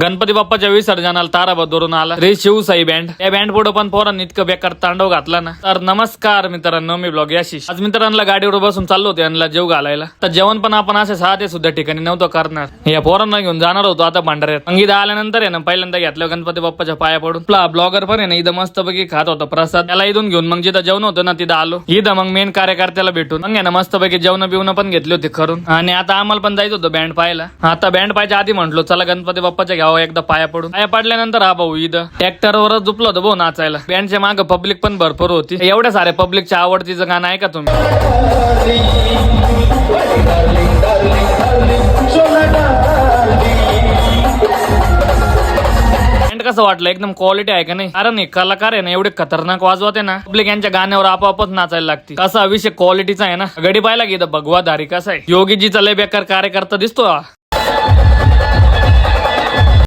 गणपती बाप्पाच्या विसर्जनाला ताराबद्दरून आला. रे शिवसाई बँड या बँड पुढे पण पोरांनी इतकं बेकार तांडव घातला ना. तर नमस्कार मित्रांनो मी ब्लॉग याशिष. आज मित्रांना गाडीवर बसून चाललो होतो यांना जेव घालायला. तर जेवण पण आपण असे साधे सुद्धा ठिकाणी नव्हतं करणार. या पोरांना घेऊन जाणार होतो आता भांडाऱ्यात. मग आल्यानंतर आहे ना पहिल्यांदा घेतलं गणपती बाप्पाच्या पाया पडून. आपला ब्लॉगर पण आहे ना इथं मस्तपैकी खात होता प्रसाद. त्याला इथून घेऊन मग जिथं जेवण होतं ना तिथं आलो. इथं मग मेन कार्यकर्त्याला भेटून. मग आहे ना मस्तपैकी जेवण बिवणं पण घेतले होते खरून आणि आता आम्हाला पण जायचं होतं बँड पाहायला. आता बँड पाहायच्या आधी म्हटलो चला गणपती बाप्पाच्या घ्यावं एकदा पाया पडून. पाया पडल्यानंतर हा भाऊ इथं. ट्रॅक्टरवरच झुपलो होतो भाऊ नाचायला. बँडच्या मागे पब्लिक पण भरपूर होती. एवढ्या साऱ्या पब्लिकच्या आवडतीचं गाणं ऐका तुम्ही? कसं वाटलं? एकदम क्वालिटी आहे का नाही? कारण हे कलाकार आहे ना एवढे खतरनाक वाजवते ना. पब्लिक यांच्या गाण्यावर आपोआपच नाचायला लागते. कसा विषय क्वालिटीचा आहे ना. गडी पाहिला की भगवा धारी कसा आहे? योगीजीचा लय बेकार कार्यकर्ता दिसतो